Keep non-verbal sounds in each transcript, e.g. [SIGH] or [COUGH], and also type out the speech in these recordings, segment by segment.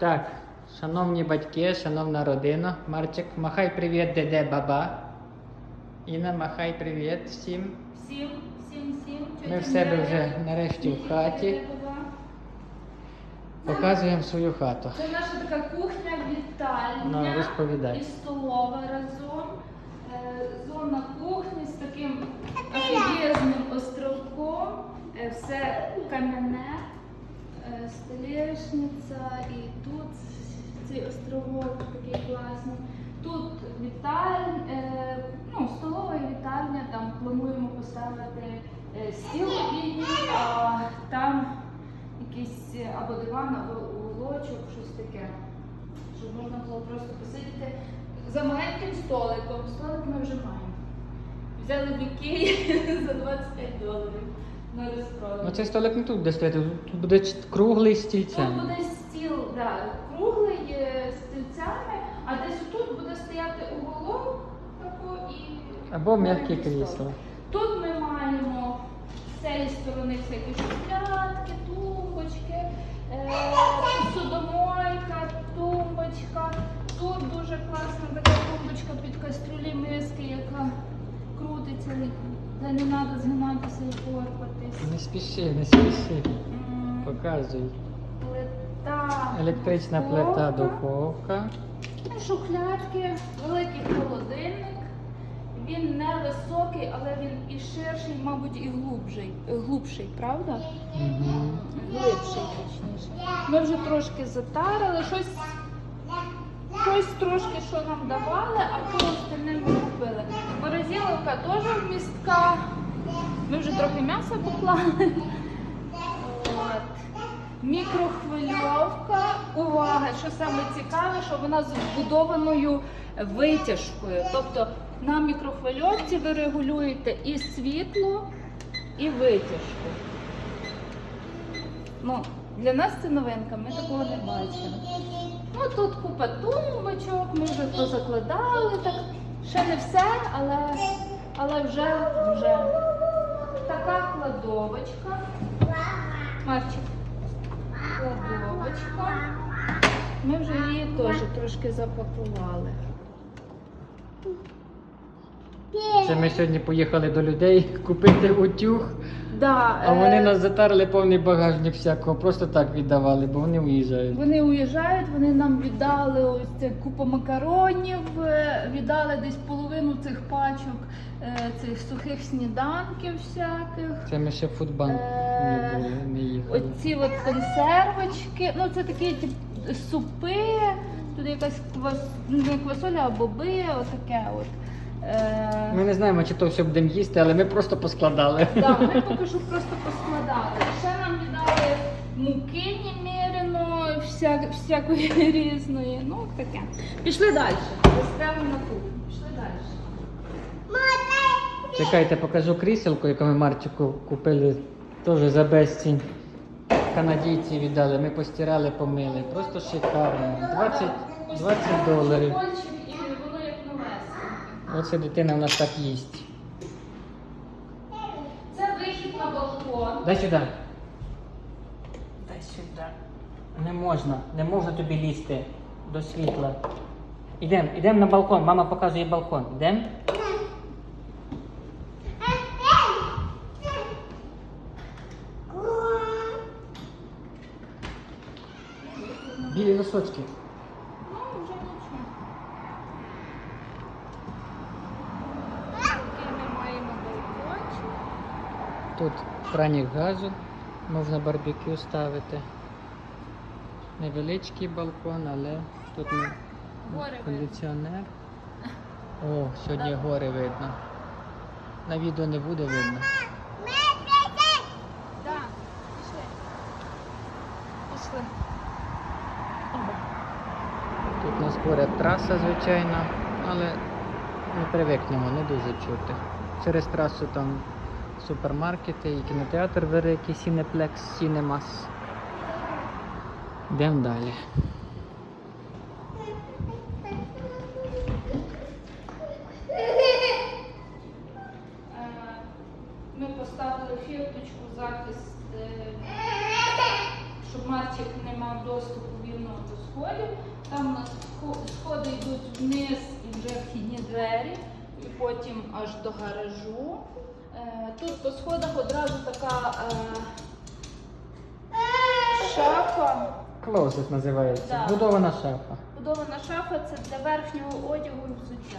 Так, шановні батьки, шановна родина, Марчик, махай привіт, деде, баба. Інна, махай привіт всім. Всім, всім, всім. Ми в себе вже нарешті в хаті. Показуємо свою хату. Це наша така кухня, вітальня Ну, розповідай. і столова разом. Е, Зона кухні з таким офігезним островком. Е, Все кам'яне, столешниця і тут цей островок такий класний. Тут вітальня, е, ну, столова і вітальня, там плануємо поставити е, стіл обідній, а там якийсь е, або диван, або уголочок, щось таке. Щоб можна було просто посидіти за маленьким столиком. Столик ми вже маємо. Взяли в Ікеї [LAUGHS] за 25 доларів розпродаж. Ну цей столик не тут буде стояти, тут буде ч- круглий з Тут буде стіл, да, круглий е, з стільцями, а десь тут буде стояти уголок тако і Або маленький крісла. столик. Тут ми маємо з цієї сторони всякі шухлядки, тумбочки, е, судомойка, тумбочка. Тут дуже класна така тумбочка під кастрюлі миски, яка крутиться, де не треба згинатися і порпатись. Не спіши, не спіши. Показуй. Плита. Електрична плита, духовка. Шухлядки, великий холодильник. Він не високий, але він і ширший, мабуть, і глубший. Глубший, правда? Глибший, точніше. Ми вже трошки затарили, щось, щось трошки, що нам давали, а то остальне купили. Морозиловка теж вмістка. Ми вже трохи м'яса поклали. От. Мікрохвильовка. Увага, що саме цікаве, що вона з вбудованою витяжкою. Тобто на мікрохвильовці ви регулюєте і світло, і витяжку. Ну, для нас це новинка, ми такого не бачимо. Ну тут купа тумбочок, ми вже позакладали, так ще не все, але, але вже, вже. Така кладовочка. Марчик. Кладовочка. Ми вже її теж трошки запакували. Це ми сьогодні поїхали до людей купити утюг, Да, а вони е, нас затарили повний багажник всякого, просто так віддавали, бо вони уїжджають. Вони уїжджають, вони нам віддали ось це купу макаронів, е, віддали десь половину цих пачок е, цих сухих сніданків всяких. Це ми ще в фудбанк не були, не їхали. Оці от консервочки, ну це такі тип, супи, тут якась квас, ну, не квасоля, а боби, отаке от. Е, Ми не знаємо, чи то все будемо їсти, але ми просто поскладали. Да, ми поки що просто поскладали. Ще нам віддали муки немерено, вся, всякої [LAUGHS] різної. Ну, таке. Пішли далі. Застряли на кухню. Пішли далі. Чекайте, покажу кріселку, яку ми Марчику купили теж за безцінь. Канадійці віддали, ми постирали, помили. Просто шикарно. 20, 20 доларів і воно як новесеньке. Оце дитина в нас так їсть. Це вихід на балкон. Дай сюди. Дай сюди. Не можна, не можна тобі лізти до світла. Ідемо, ідемо на балкон. Мама показує балкон. Ідемо? Білі носочки. Ну, вже нічого. Такий ми маємо балкончик. Тут краник газу, можна барбекю ставити. Невеличкий балкон, але тут видно. кондиціонер. [LAUGHS] О, сьогодні гори видно. На відео не буде видно. Так, пішли. Пішли. Тут у нас поряд траса, звичайно, але ми привикнемо, не дуже чути. Через трасу там супермаркети і кінотеатр великий, Сінеплекс, Сінемас. Йдемо далі. Ми поставили фірточку захист, е, щоб Марчик не мав доступу вільного до сходів. Там сходи йдуть вниз і вже вхідні двері, і потім аж до гаражу. Е, Тут по сходах одразу така е, шафа. Клоузет називається. Да. Будована шафа. Будована шафа це для верхнього одягу і взуття.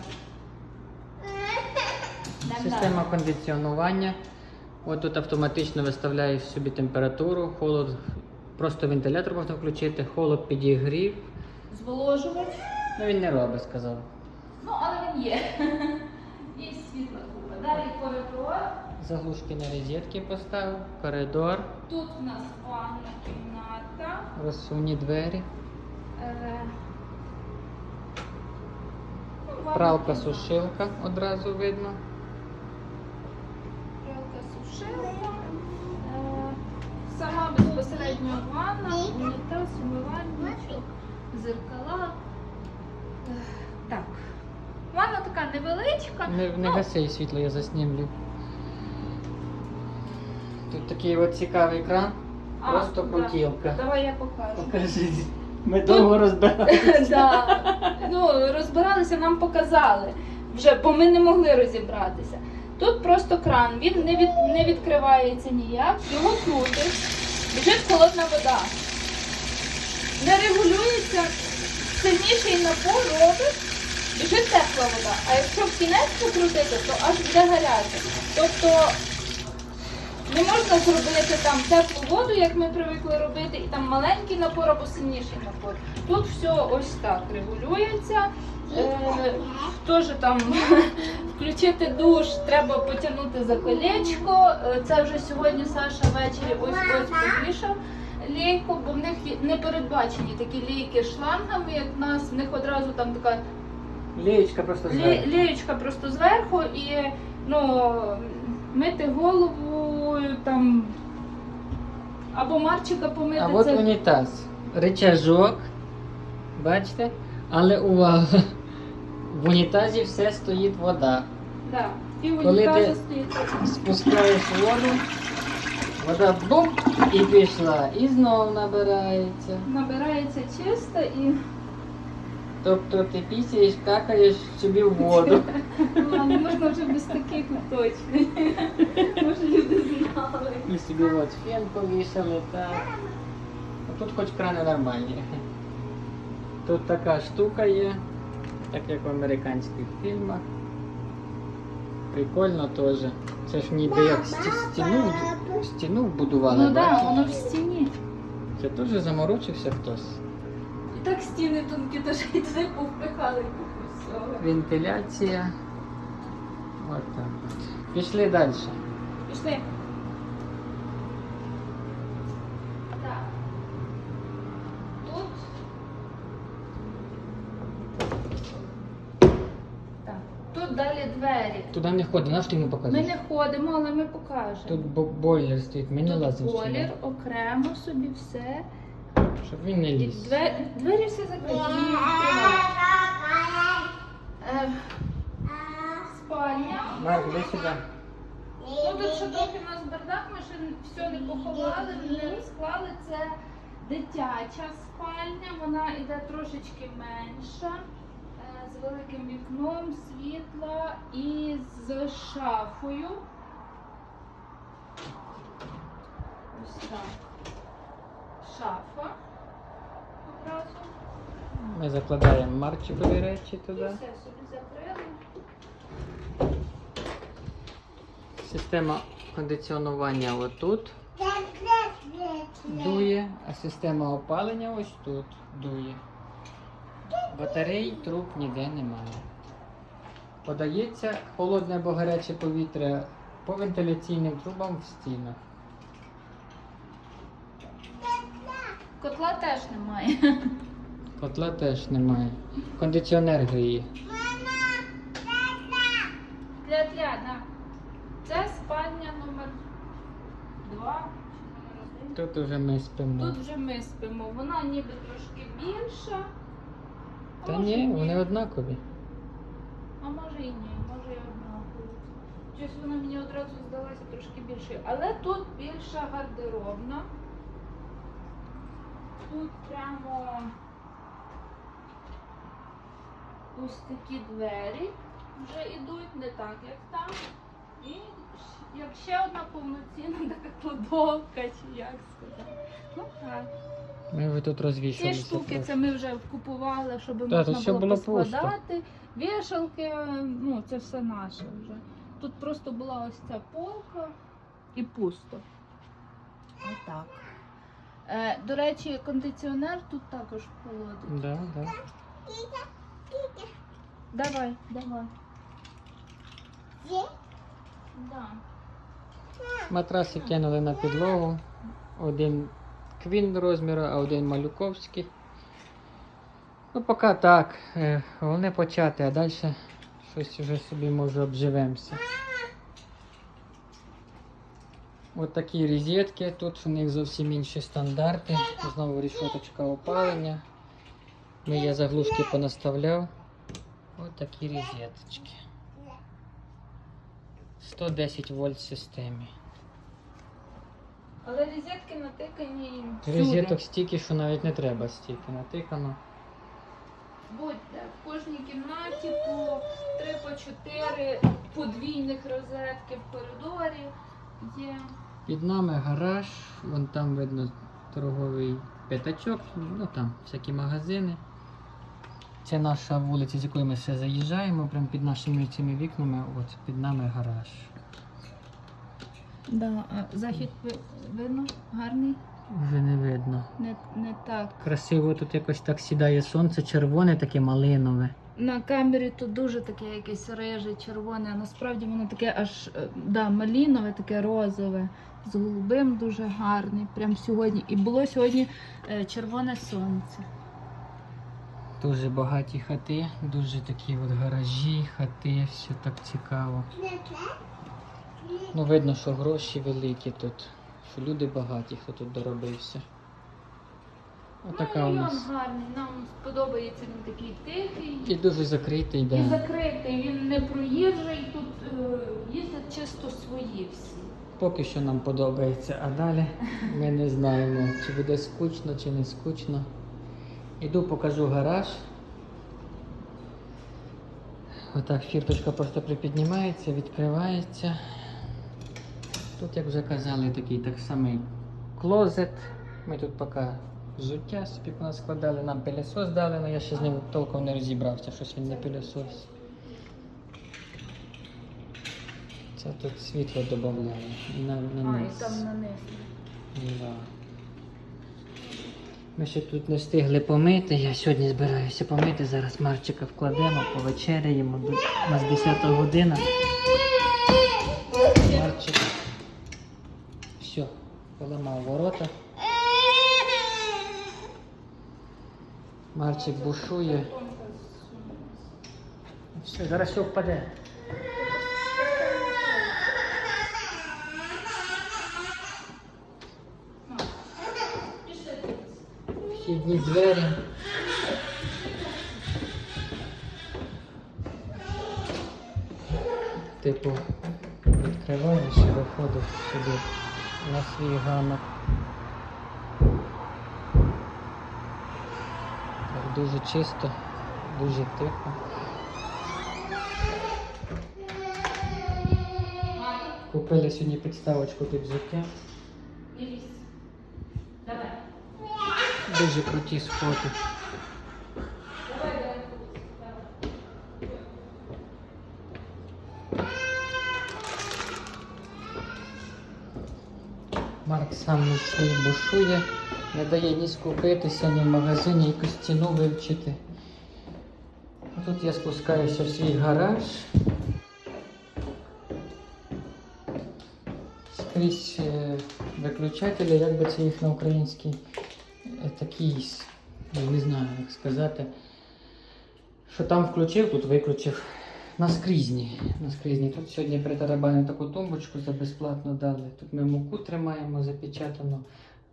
[LAUGHS] Система кондиціонування. От тут автоматично виставляєш собі температуру, холод, просто вентилятор можна включити, холод підігрів. Зволожувач. Ну він не робить, сказав. Ну, але він є. І світла купа. Далі коридор. Заглушки на розетки поставив, коридор, Тут у нас ванна кімната. розсувні двері, Е, ну, ванна пралка, кімната. сушилка одразу видно. Пралка сушилка. Е, Сама безпосередньо ванна, унітаз, умивальничок, зеркала. Е, Так. Невеличка. Не, не ну, гаси світло, я заснімлю. Тут такий от цікавий екран, а, просто да. крутілка. Давай я покажу. Покажи. Ми довго розбиралися. [LAUGHS] Да. Ну, розбиралися, нам показали. Вже, бо ми не могли розібратися. Тут просто кран, він не, від, не відкривається ніяк, його крутиш, біжить холодна вода. Не регулюється, сильніший напор робиш, біжить тепла вода. А якщо в кінець покрутити, то аж буде гаряче. Тобто не можна зробити там теплу воду, як ми привикли робити, і там маленький напор або сильніший напор. Тут все ось так регулюється. Е, Теж там [LAUGHS] включити душ, треба потягнути за колечко. Е, Це вже сьогодні Саша ввечері ось ось повішав лейку, бо в них не передбачені такі лейки шлангами, як в нас. В них одразу там така Лієчка просто зверху. лієчка просто зверху і ну, мити голову там. Або Марчика помити А от це. унітаз. Рычажок. Бачите? Але увага! В унітазі все стоїть вода. Да. І Коли унітаза ти- стоїть. Спускаєш воду, вода бум і пішла. І знов набирається. Набирається чисто і Тобто ти пісяєш, какаєш собі в воду. [LAUGHS] ладно, можна вже без таких уточнень. Може люди знали. І собі от фен повішали, так. А тут хоч крани нормальні. Тут така штука є, так як в американських фільмах. Прикольно теж. Це ж ніби як сті- стіну, стіну вбудували. Ну так, да, воно в стіні. Це теж заморочився хтось. Так стіни тонкі, тож і туди повпихали купу всього. Вентиляція. От так от. Пішли далі. Пішли. Так. Тут. Так. Тут далі двері. Туди не ходи, наш ти йому Ми показуєш? не ходимо, але ми покажемо. Тут бо- бойлер стоїть, ми не Тут лазимо сюди. колір, окремо собі все. Щоб він не ліз. двері, двері всі закриті. Е, спальня. Марк, іди сюди. Ну тут ще трохи в нас бардак, ми ще все не поховали, не розклали. Це дитяча спальня, вона йде трошечки менша, е, з великим вікном, світла і з шафою. Ось так. Шафа одразу. Ми закладаємо марчикові речі І туди. все собі закрили. Система кондиціонування отут дує, а система опалення ось тут дує. Батарей, труб ніде немає. Подається холодне або гаряче повітря по вентиляційним трубам в стінах. Котла теж немає. Котла теж немає. Кондиціонер гріє. Для для, да. Це спальня номер 2 чи номер 1. Тут уже ми спимо. Тут вже ми спимо. Вона ніби трошки більша. а Та може ні, вони однакові. А може і ні, може і однаково. Щось вона мені одразу здалася трошки більшою. Але тут більша гардеробна. Тут прямо ось такі двері вже йдуть, не так, як там. І як ще одна повноцінна [LAUGHS] така кладовка, чи як сказати. Ну так. Ми ви тут Ці штуки це ми вже купували, щоб Та, можна було було поскладати. Вішалки, ну це все наше вже. Тут просто була ось ця полка і пусто. Отак. Е, до речі, кондиціонер тут також холодить. Да, да. Давай, давай. Да. Матраси кинули на підлогу. Один квін розміру, а один малюковський. Ну, поки так. Е, Головне почати, а далі щось вже собі може обживемося. От такі розетки. Тут у них зовсім інші стандарти. Знову рішоточка опалення. Ну, я заглушки понаставляв. От такі розеточки. 110 вольт в системі. Але розетки натикані. всюди. Розеток стільки, що навіть не треба стільки натикано. Будьте в кожній кімнаті по 3 по 4 подвійних розетки в коридорі є. Під нами гараж, вон там видно торговий п'ятачок, ну там всякі магазини. Це наша вулиця, з якої ми ще заїжджаємо, прямо під нашими цими вікнами, от під нами гараж. Да, а захід ви- видно гарний? Вже не видно. Не, не так. Красиво тут якось так сідає сонце, червоне, таке малинове. На камері тут дуже таке якесь риже, червоне, а насправді воно таке аж е, да, малінове, таке розове, з голубим дуже гарний. Прям сьогодні. І було сьогодні е, червоне сонце. Дуже багаті хати, дуже такі от гаражі, хати, все так цікаво. Ну, видно, що гроші великі тут, що люди багаті, хто тут доробився. Отака ну, у нас. гарний, нам сподобається він такий тихий. І дуже закритий, І да. закритий, він не проїжджий, тут е, їздять чисто свої всі. Поки що нам подобається, а далі ми не знаємо, чи буде скучно, чи не скучно. Іду покажу гараж. Отак фірточка просто припіднімається, відкривається. Тут, як вже казали, такий так самий клозет. Ми тут поки взуття собі складали, нам пилісос дали, але я ще з ним толком не розібрався, щось він не пилісос. Це тут світло додає. На, на А, і низ. там на низ. Да. Ми ще тут не встигли помити. Я сьогодні збираюся помити. Зараз Марчика вкладемо, повечеряємо. У нас 10 година. Марчик. Все, поламав ворота. Марчик бушує. Все, зараз все впаде. Вхідні двері. Типу, відкриваєш і виходиш сюди на свій ганок. Так, дуже чисто, дуже тихо. Купили сьогодні підставочку під взуття. Не лізь. Давай. Дуже круті споти. Марк сам свій бушує, не дає ні скупитися, ні в магазині якусь ціну вивчити. Тут я спускаюся в свій гараж. Скрізь е, виключателі, як би це їх на українській такі, я не знаю, як сказати. Що там включив, тут виключив. Наскрізні. Наскрізні. Тут сьогодні притарабанили таку тумбочку за безплатно дали. Тут ми муку тримаємо запечатано.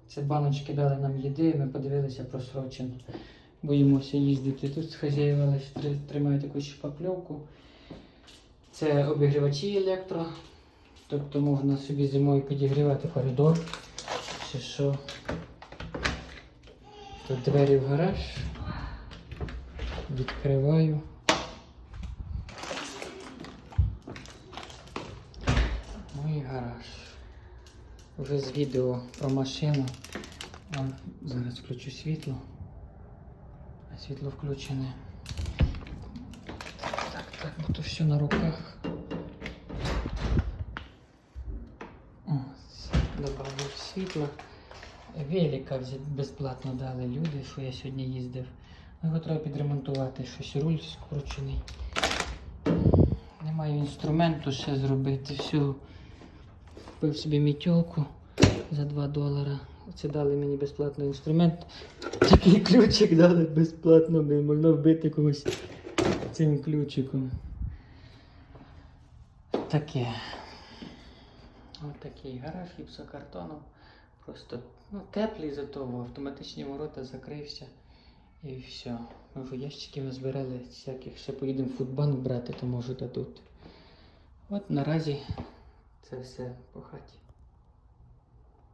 Це баночки дали нам їди, ми подивилися просрочено. Боїмося їздити. Тут хазяїва тримають таку шпакльовку. Це обігрівачі електро. Тобто можна собі зимою підігрівати коридор. Чи що. Тут двері в гараж. Відкриваю. Мій гараж. Вже з відео про машину. Зараз включу світло. А світло включене. Так, так, бо то все на руках. Ось, добавив світло. Велика безплатно дали люди, що я сьогодні їздив. Ну, Його треба підремонтувати, щось руль скручений. Немає інструменту ще зробити. Все. Купив собі мітьолку за 2 долара. Це дали мені безплатно інструмент. Такий ключик дали безплатно, блін, можна вбити когось цим ключиком. Таке. Ось такий гараж гіпсокартоном. Просто ну, теплий зато, автоматичні ворота закрився. І все. Ми вже ящиків назбирали всяких. Ще поїдемо в фудбанк брати, то може дадуть. От наразі це все по хаті.